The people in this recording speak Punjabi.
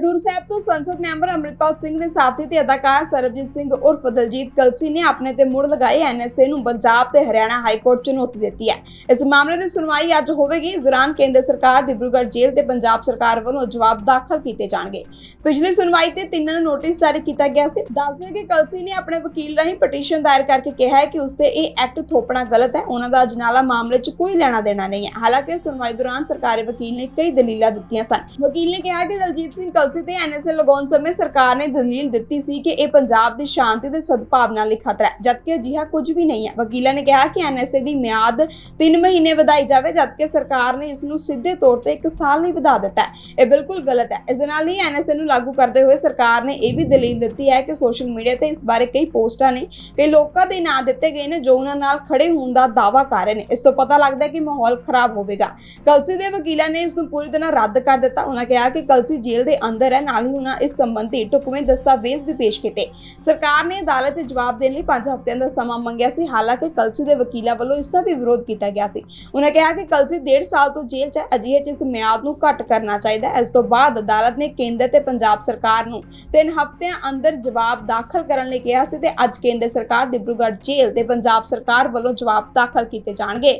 ਖਡੂਰ ਸਾਹਿਬ ਤੋਂ ਸੰਸਦ ਮੈਂਬਰ ਅੰਮ੍ਰਿਤਪਾਲ ਸਿੰਘ ਦੇ ਸਾਥੀ ਤੇ ਅਦਾਕਾਰ ਸਰਬਜੀਤ ਸਿੰਘ ਉਰਫ ਦਲਜੀਤ ਕਲਸੀ ਨੇ ਆਪਣੇ ਤੇ ਮੁੜ ਲਗਾਏ ਐਨਐਸਏ ਨੂੰ ਪੰਜਾਬ ਤੇ ਹਰਿਆਣਾ ਹਾਈ ਕੋਰਟ ਚੁਣੌਤੀ ਦਿੱਤੀ ਹੈ। ਇਸ ਮਾਮਲੇ ਦੀ ਸੁਣਵਾਈ ਅੱਜ ਹੋਵੇਗੀ। ਇਸ ਦੌਰਾਨ ਕੇਂਦਰ ਸਰਕਾਰ ਡਿਬਰੂਗੜ੍ਹ ਜੇਲ੍ਹ ਤੇ ਪੰਜਾਬ ਸਰਕਾਰ ਵੱਲੋਂ ਜਵਾਬ ਦਾਖਲ ਕੀਤੇ ਜਾਣਗੇ। ਪਿਛਲੀ ਸੁਣਵਾਈ ਤੇ ਤਿੰਨਾਂ ਨੂੰ ਨੋਟਿਸ ਜਾਰੀ ਕੀਤਾ ਗਿਆ ਸੀ। ਦੱਸਦੇ ਕਿ ਕਲਸੀ ਨੇ ਆਪਣੇ ਵਕੀਲ ਰਾਹੀਂ ਪਟੀਸ਼ਨ ਦਾਇਰ ਕਰਕੇ ਕਿਹਾ ਹੈ ਕਿ ਉਸ ਤੇ ਇਹ ਐਕਟ ਥੋਪਣਾ ਗਲਤ ਹੈ। ਉਹਨਾਂ ਦਾ ਅਜਨਾਲਾ ਮਾਮਲੇ 'ਚ ਕੋਈ ਲੈਣਾ ਦੇਣਾ ਨਹੀਂ ਹੈ। ਹਾਲਾਂਕਿ ਸੁਣਵਾਈ ਦੌਰਾਨ ਸਰਕਾਰੀ ਵਕੀਲ ਨੇ ਕਈ ਦਲੀਲਾਂ ਦਿੱਤੀਆਂ ਸਨ। ਵਕੀਲ ਨੇ ਕਿਹਾ ਕਿ ਦਲਜੀਤ ਸਿੰਘ ਕਲਸੀ ਤੇ ਐਨਐਸਏ ਲਗਾਉਣ ਸਮੇਂ ਸਰਕਾਰ ਨੇ ਦਲੀਲ ਦਿੱਤੀ ਸੀ ਕਿ ਇਹ ਪੰਜਾਬ ਦੀ ਸ਼ਾਂਤੀ ਤੇ ਸਦਭਾਵਨਾ ਲਈ ਖਤਰਾ ਹੈ, ਜਦਕਿ ਅਜਿਹਾ ਕੁਝ ਵੀ ਨਹੀਂ ਹੈ। ਵਕੀਲਾਂ ਨੇ ਕਿਹਾ ਕਿ ਐਨਐਸਏ ਦੀ ਮਿਆਦ 3 ਮਹੀਨੇ ਵਧਾਈ ਜਾਵੇ, ਜਦਕਿ ਸਰਕਾਰ ਨੇ ਇਸ ਨੂੰ ਸਿੱਧੇ ਤੌਰ ਤੇ 1 ਸਾਲ ਲਈ ਵਧਾ ਦਿੱਤਾ ਹੈ। ਇਹ ਬਿਲਕੁਲ ਗਲਤ ਹੈ। ਇਸ ਦੇ ਨਾਲ ਹੀ ਐਨਐਸਏ ਨੂੰ ਲਾਗੂ ਕਰਦੇ ਹੋਏ ਸਰਕਾਰ ਨੇ ਇਹ ਵੀ ਦਲੀਲ ਦਿੱਤੀ ਹੈ ਕਿ ਸੋਸ਼ਲ ਮੀਡੀਆ ਤੇ ਇਸ ਬਾਰੇ ਕਈ ਪੋਸਟਾਂ ਨੇ ਕਈ ਲੋਕਾਂ ਦੇ ਨਾਂ ਦਿੱਤੇ ਗਏ ਨੇ ਜੋ ਉਹਨਾਂ ਨਾਲ ਖੜੇ ਹੋਣ ਦਾ ਦਾਅਵਾ ਕਰ ਰਹੇ ਨੇ। ਇਸ ਤੋਂ ਪਤਾ ਲੱਗਦਾ ਹੈ ਕਿ ਮਾਹੌਲ ਖਰਾਬ ਹੋਵੇਗਾ। ਕਲਸੀ ਦੇ ਵਕੀਲਾਂ ਨੇ ਇਸ ਨੂੰ ਪੂਰੀ ਤਰ੍ਹਾਂ ਰੱਦ ਕਰ ਦਿੱਤਾ। ਉਹਨਾਂ ਕਿਹਾ ਕਿ ਕਲਸੀ ਜੇਲ੍ਹ ਦੇ ਅੰਦਰ ਹੈ। ਨਾਲ ਹੀ ਉਹਨਾਂ ਇਸ ਸੰਬੰਧੀ ਢੁਕਵੇਂ ਦਸਤਾਵੇਜ਼ ਵੀ ਪੇਸ਼ ਕੀਤੇ। ਸਰਕਾਰ ਨੇ ਅਦਾਲਤ 'ਚ ਜਵਾਬ ਦੇਣ ਲਈ 5 ਹਫ਼ਤਿਆਂ ਦਾ ਸਮਾਂ ਮੰਗਿਆ ਸੀ। ਹਾਲਾਂਕਿ ਕਲਸੀ ਦੇ ਵਕੀਲਾਂ ਵੱਲੋਂ ਇਸ ਦਾ ਵੀ ਵਿਰੋਧ ਕੀਤਾ ਗਿਆ ਸੀ। ਉਹਨਾਂ ਕਿਹਾ ਕਿ ਕਲਸੀ 1.5 ਸਾਲ ਤੋਂ ਜੇਲ੍ਹ 'ਚ ਹੈ। ਅਜਿਹੇ 'ਚ ਇਸ ਮਿਆਦ ਨੂੰ ਘੱਟ ਕਰਨਾ ਚਾਹੀਦਾ ਹੈ। ਇਸ ਤੋਂ ਬਾਅਦ ਅਦਾਲਤ ਨੇ ਕੇਂਦਰ ਤੇ ਪੰਜਾਬ ਸਰਕਾਰ ਨੂੰ 3 ਹਫ਼ਤਿਆਂ ਅੰਦਰ ਜਵਾਬ ਦਾਖਲ ਕਰਨ ਲਈ ਕਿਹਾ ਸੀ ਤੇ ਅੱਜ ਕੇਂਦਰ ਸਰਕਾਰ ਡਿਬਰੂਗੜ੍ਹ ਜੇਲ੍ਹ ਤੇ ਪੰਜਾਬ ਸਰਕਾਰ ਵੱਲੋਂ ਜਵਾਬ ਦਾਖਲ ਕੀਤੇ ਜਾਣਗੇ।